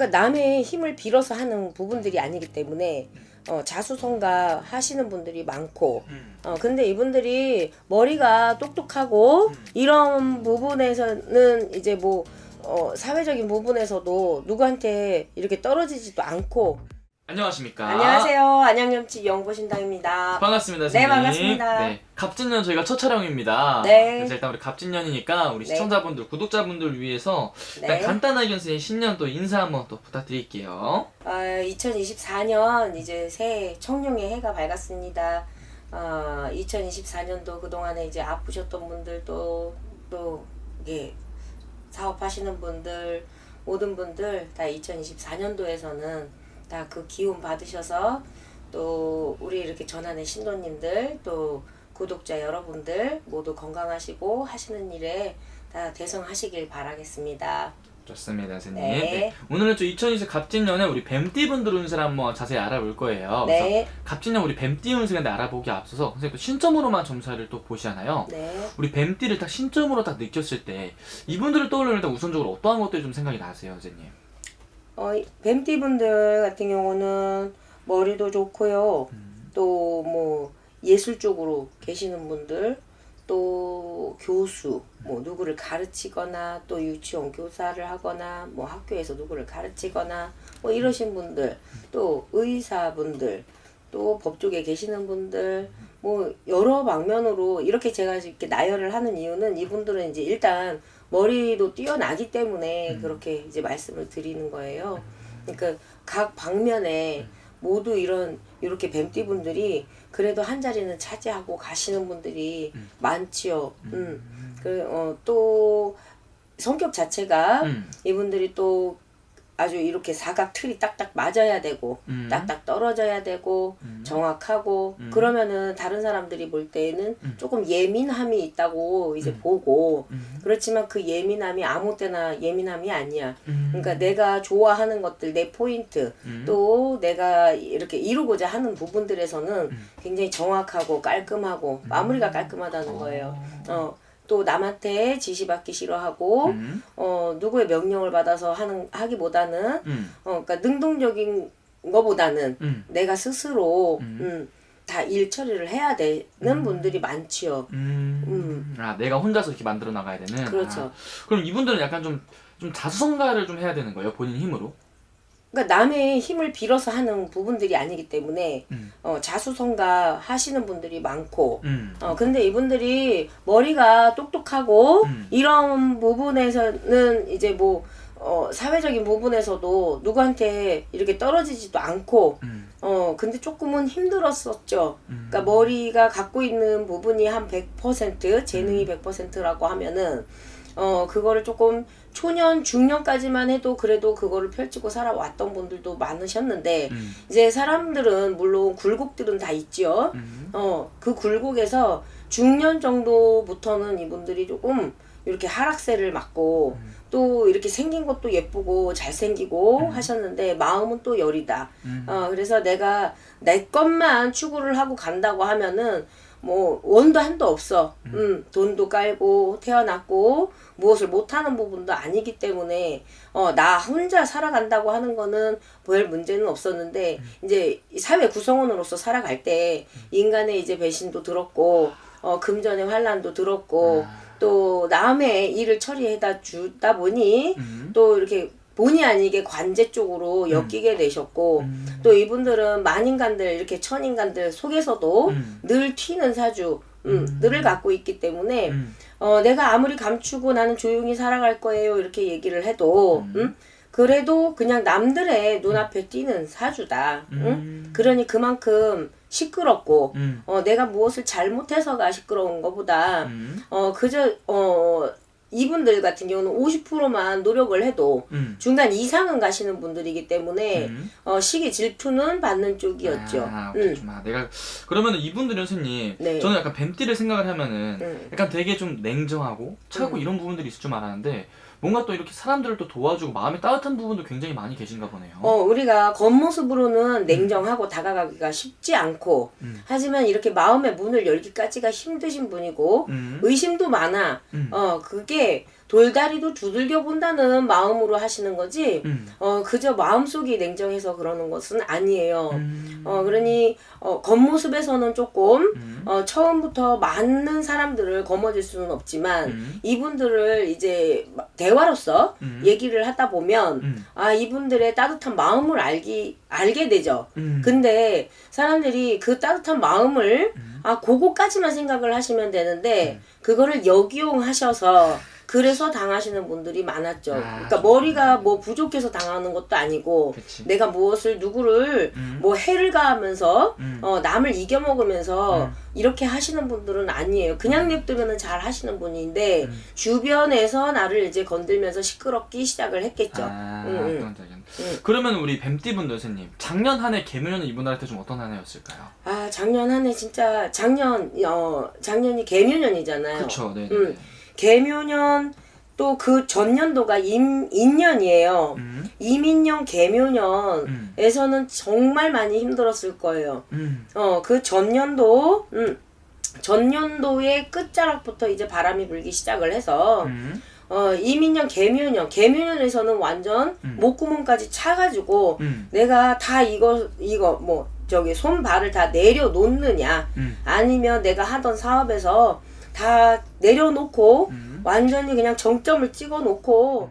그러니까 남의 힘을 빌어서 하는 부분들이 아니기 때문에 어, 자수성가 하시는 분들이 많고 음. 어 근데 이분들이 머리가 똑똑하고 이런 부분에서는 이제 뭐 어, 사회적인 부분에서도 누구한테 이렇게 떨어지지도 않고 안녕하십니까? 안녕하세요 안양염치 연구신당입니다 반갑습니다, 네, 선생님. 반갑습니다. 네, 갑진년 저희가 첫 촬영입니다. 네. 그래서 일단 우리 갑진년이니까 우리 네. 시청자분들, 구독자분들 위해서 일단 네. 간단하게 선생님 신년 또 인사 한번 또 부탁드릴게요. 어, 2024년 이제 새해 청룡의 해가 밝았습니다. 어, 2024년도 그동안에 이제 아프셨던 분들도 또 이게 사업하시는 분들 모든 분들 다 2024년도에서는 다 그 기운 받으셔서 또 우리 이렇게 전하는 신도님들 또 구독자 여러분들 모두 건강하시고 하시는 일에 다 대성하시길 바라겠습니다. 좋습니다, 선생님. 네. 네. 오늘은 또2024 갑진년에 우리 뱀띠분들 운세를 한번 자세히 알아볼 거예요. 네, 갑진년 우리 뱀띠 운세인데 알아보기 앞서서 선생님 또 신점으로만 점사를 또 보시잖아요. 네. 우리 뱀띠를 딱 신점으로 딱 느꼈을 때 이분들을 떠올리면 우선적으로 어떠한 것들이 좀 생각이 나세요, 선생님? 어, 뱀띠분들 같은 경우는 머리도 좋고요. 또뭐 예술 쪽으로 계시는 분들, 또 교수, 뭐 누구를 가르치거나 또 유치원 교사를 하거나 뭐 학교에서 누구를 가르치거나 뭐 이러신 분들, 또 의사분들, 또 법조계 계시는 분들, 뭐 여러 방면으로 이렇게 제가 이렇게 나열을 하는 이유는 이분들은 이제 일단 머리도 뛰어나기 때문에 그렇게 이제 말씀을 드리는 거예요. 그러니까 각 방면에 모두 이런 이렇게 뱀띠 분들이 그래도 한 자리는 차지하고 가시는 분들이 많지요. 음. 그, 어, 또 성격 자체가 음. 이분들이 또 아주 이렇게 사각 틀이 딱딱 맞아야 되고 음. 딱딱 떨어져야 되고 음. 정확하고 음. 그러면은 다른 사람들이 볼 때에는 음. 조금 예민함이 있다고 이제 보고 음. 그렇지만 그 예민함이 아무 때나 예민함이 아니야. 음. 그러니까 내가 좋아하는 것들 내 포인트 음. 또 내가 이렇게 이루고자 하는 부분들에서는 음. 굉장히 정확하고 깔끔하고 마무리가 깔끔하다는 거예요. 어. 또 남한테 지시받기 싫어하고 음. 어 누구의 명령을 받아서 하는 하기보다는 음. 어 그러니까 능동적인 거보다는 음. 내가 스스로 음. 음, 다 일 처리를 해야 되는 분들이 많지요. 음. 음. 아, 내가 혼자서 이렇게 만들어 나가야 되는. 그렇죠. 아, 그럼 이분들은 약간 좀, 좀 자수성가를 좀 해야 되는 거예요, 본인 힘으로. 그러니까 남의 힘을 빌어서 하는 부분들이 아니기 때문에 음. 어, 자수성가 하시는 분들이 많고 음. 어, 근데 이분들이 머리가 똑똑하고 음. 이런 부분에서는 이제 뭐 어, 사회적인 부분에서도 누구한테 이렇게 떨어지지도 않고 음. 어 근데 조금은 힘들었었죠. 음. 그러니까 머리가 갖고 있는 부분이 한 100% 재능이 100%라고 하면은 어 그거를 조금 초년 중년까지만 해도 그래도 그거를 펼치고 살아왔던 분들도 많으셨는데 음. 이제 사람들은 물론 굴곡들은 다 있지요. 음. 어 그 굴곡에서 중년 정도부터는 이분들이 조금 이렇게 하락세를 맞고 또 이렇게 생긴 것도 예쁘고 잘생기고 하셨는데 마음은 또 여리다. 음. 어, 그래서 내가 내 것만 추구를 하고 간다고 하면은 뭐 원도 한도 없어. 음, 돈도 깔고 태어났고 무엇을 못하는 부분도 아니기 때문에 어, 나 혼자 살아간다고 하는 거는 별 문제는 없었는데 이제 이 사회 구성원으로서 살아갈 때 인간의 이제 배신도 들었고 어, 금전의 환란도 들었고 또 남의 일을 처리해다 주다 보니 음. 또 이렇게 본의 아니게 관제 쪽으로 엮이게 되셨고 또 이분들은 만인간들 이렇게 천인간들 속에서도 음. 늘 튀는 사주 음, 늘을 갖고 있기 때문에 음. 어, 내가 아무리 감추고 나는 조용히 살아갈 거예요 이렇게 얘기를 해도 음? 그래도 그냥 남들의 눈앞에 띄는 사주다 응? 음. 그러니 그만큼 시끄럽고 음. 어, 내가 무엇을 잘못해서가 시끄러운 것보다 음. 어 그저 어 이분들 같은 경우는 50%만 노력을 해도 음. 중간 이상은 가시는 분들이기 때문에 음. 어 시기 질투는 받는 쪽이었죠. 아, 음. 오케이, 아, 내가 그러면 이분들은 선생님, 네. 저는 약간 뱀띠를 생각을 하면은 음. 약간 되게 좀 냉정하고 차고 음. 이런 부분들이 있을 줄 알았는데 뭔가 또 이렇게 사람들을 또 도와주고 마음에 따뜻한 부분도 굉장히 많이 계신가 보네요. 어, 우리가 겉모습으로는 냉정하고 다가가기가 쉽지 않고, 음. 하지만 이렇게 마음의 문을 열기까지가 힘드신 분이고, 음. 의심도 많아. 음. 어, 그게 돌다리도 두들겨 본다는 마음으로 하시는 거지 음. 어 그저 마음속이 냉정해서 그러는 것은 아니에요. 음. 어 그러니 어 겉모습에서는 조금 음. 어 처음부터 많은 사람들을 거머쥘 수는 없지만 음. 이분들을 이제 대화로서 음. 얘기를 하다 보면 음. 아 이분들의 따뜻한 마음을 알기 알게 되죠. 음. 근데 사람들이 그 따뜻한 마음을 음. 아 그거까지만 생각을 하시면 되는데 그거를 역이용하셔서 그래서 당하시는 분들이 많았죠. 아, 그러니까 좀- 머리가 뭐 부족해서 당하는 것도 아니고 그치. 내가 무엇을 누구를 음. 뭐 해를 가하면서 음. 어 남을 이겨 먹으면서 음. 이렇게 하시는 분들은 아니에요. 그냥 냅두면은 잘 하시는 분인데 음. 주변에서 나를 이제 건들면서 시끄럽기 시작을 했겠죠. 아, 적인. 응. 그러면 우리 뱀띠분들 선생님 작년 한 해 개묘년 이분들한테 좀 어떤 한 해였을까요? 아 작년 한 해 진짜 작년 어 작년이 개묘년이잖아요. 그렇죠, 네. 음. 개묘년 또 그 전년도가 임 인년이에요. 음. 이민년 개묘년에서는 음. 정말 많이 힘들었을 거예요. 음. 어 그 전년도 음 전년도의 끝자락부터 이제 바람이 불기 시작을 해서 음. 어 이민년 개묘년 개묘년에서는 완전 음. 목구멍까지 차가지고 음. 내가 다 이거 이거 뭐 저기 손발을 다 내려놓느냐 음. 아니면 내가 하던 사업에서 다 내려놓고 음. 완전히 그냥 정점을 찍어 놓고